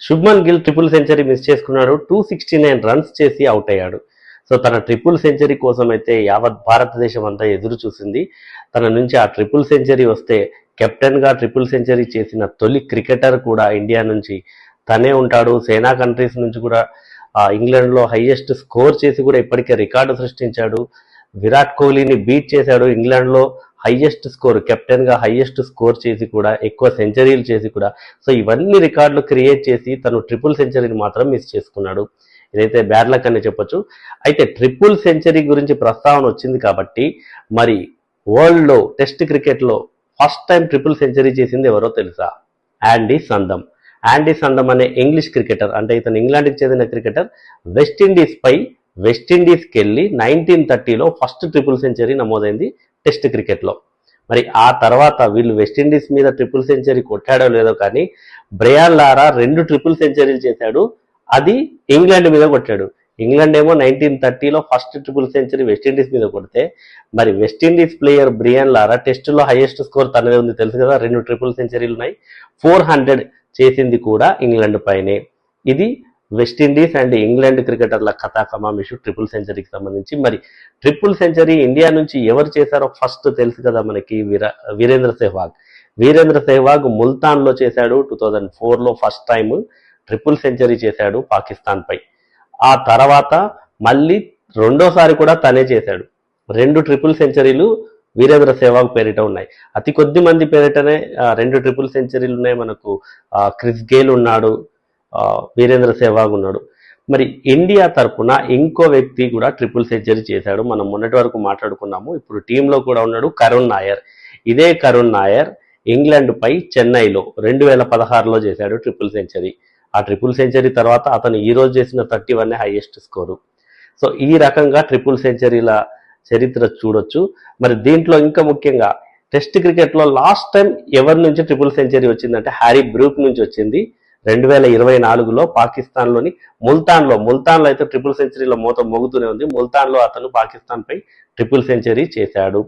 Shubman Gill triple century miss చేసుకున్నాడు. Two sixty nine runs చేసి out అయ్యాడు. So తన ట్రిపుల్ సెంచరీ కోసం అయితే యావత్ భారతదేశం అంతా ఎదురు చూసింది. తన నుంచి ఆ ట్రిపుల్ సెంచరీ వస్తే కెప్టెన్గా ట్రిపుల్ సెంచరీ చేసిన తొలి క్రికెటర్ కూడా ఇండియా నుంచి తనే ఉంటాడు. సేనా కంట్రీస్ నుంచి కూడా ఆ, ఇంగ్లాండ్లో హైయెస్ట్ స్కోర్ చేసి కూడా ఇప్పటికే రికార్డు సృష్టించాడు. విరాట్ కోహ్లీని బీట్ చేశాడు. ఇంగ్లాండ్లో హైయెస్ట్ స్కోర్ కెప్టెన్గా హైయెస్ట్ స్కోర్ చేసి కూడా ఎక్కువ సెంచరీలు చేసి కూడా సో ఇవన్నీ రికార్డులు క్రియేట్ చేసి తను ట్రిపుల్ సెంచరీని మాత్రం మిస్ చేసుకున్నాడు. ఇదైతే బ్యాడ్ లక్ అని చెప్పొచ్చు. అయితే ట్రిపుల్ సెంచరీ గురించి ప్రస్తావన వచ్చింది కాబట్టి మరి వరల్డ్లో టెస్ట్ క్రికెట్లో ఫస్ట్ టైం ట్రిపుల్ సెంచరీ చేసింది ఎవరో తెలుసా? యాండీ సందం యాండీ సందం అనే ఇంగ్లీష్ క్రికెటర్ అంటే ఇతను ఇంగ్లాండ్కి చెందిన క్రికెటర్ వెస్టిండీస్ పై వెస్టిండీస్కి వెళ్ళి నైన్టీన్ థర్టీలో ఫస్ట్ ట్రిపుల్ సెంచరీ నమోదైంది టెస్ట్ క్రికెట్లో మరి ఆ తర్వాత వీళ్ళు వెస్టిండీస్ మీద ట్రిపుల్ సెంచరీ కొట్టాడో లేదో కానీ బ్రయాన్ లారా రెండు ట్రిపుల్ సెంచరీలు చేశాడు. అది ఇంగ్లాండ్ మీద కొట్టాడు. ఇంగ్లాండ్ ఏమో nineteen థర్టీలో first triple century West Indies మీద కొడితే మరి West Indies player Brian Lara టెస్టులో హైయెస్ట్ స్కోర్ తనదే ఉంది. తెలుసు కదా రెండు ట్రిపుల్ సెంచరీలు ఉన్నాయి. ఫోర్ హండ్రెడ్ చేసింది కూడా ఇంగ్లాండ్ పైనే. ఇది వెస్టిండీస్ అండ్ ఇంగ్లాండ్ క్రికెటర్ల కథా కమామిషు ట్రిపుల్ సెంచరీకి సంబంధించి. మరి ట్రిపుల్ సెంచరీ ఇండియా నుంచి ఎవరు చేశారో ఫస్ట్ తెలుసు కదా మనకి వీర వీరేంద్ర సెహ్వాగ్. వీరేంద్ర సెహ్వాగ్ ముల్తాన్లో చేశాడు. టూ థౌజండ్ ఫోర్లో ఫస్ట్ టైం ట్రిపుల్ సెంచరీ చేశాడు పాకిస్తాన్పై ఆ తర్వాత మళ్ళీ రెండోసారి కూడా తనే చేశాడు. రెండు ట్రిపుల్ సెంచరీలు వీరేంద్ర సెహ్వాగ్ పేరిట ఉన్నాయి. అతి కొద్ది మంది పేరిటనే రెండు ట్రిపుల్ సెంచరీలు ఉన్నాయి మనకు. క్రిస్ గేల్ ఉన్నాడు. వీరేంద్ర సెహ్వాగ్ ఉన్నాడు. మరి ఇండియా తరపున ఇంకో వ్యక్తి కూడా ట్రిపుల్ సెంచరీ చేశాడు. మనం మొన్నటి వరకు మాట్లాడుకున్నాము. ఇప్పుడు టీంలో కూడా ఉన్నాడు కరుణ్ నాయర్. ఇదే కరుణ్ నాయర్ ఇంగ్లాండ్ పై చెన్నైలో రెండు వేల పదహారులో చేశాడు ట్రిపుల్ సెంచరీ. ఆ ట్రిపుల్ సెంచరీ తర్వాత అతను ఈ రోజు చేసిన thirty one highest score. So ఈ రకంగా ట్రిపుల్ సెంచరీల చరిత్ర చూడొచ్చు. మరి దీంట్లో ఇంకా ముఖ్యంగా టెస్ట్ క్రికెట్లో లాస్ట్ టైం ఎవరి నుంచి ట్రిపుల్ సెంచరీ వచ్చిందంటే హ్యారీ బ్రూక్ నుంచి వచ్చింది. రెండు వేల ఇరవై నాలుగులో పాకిస్తాన్లోని ముల్తాన్లో ముల్తాన్లో అయితే ట్రిపుల్ సెంచరీలో మూత మోగుతూనే ఉంది. ముల్తాన్లో అతను పాకిస్తాన్పై ట్రిపుల్ సెంచరీ చేశాడు.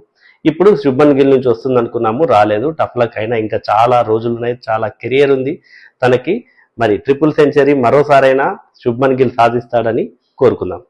ఇప్పుడు శుభన్ గిల్ నుంచి వస్తుంది అనుకున్నాము రాలేదు. టఫ్ లక్ అయినా ఇంకా చాలా రోజులు ఉన్నాయి చాలా కెరియర్ ఉంది. తనకి మరి ట్రిపుల్ సెంచరీ మరోసారైనా శుభ్మన్ గిల్ సాధిస్తాడని కోరుకుందాం.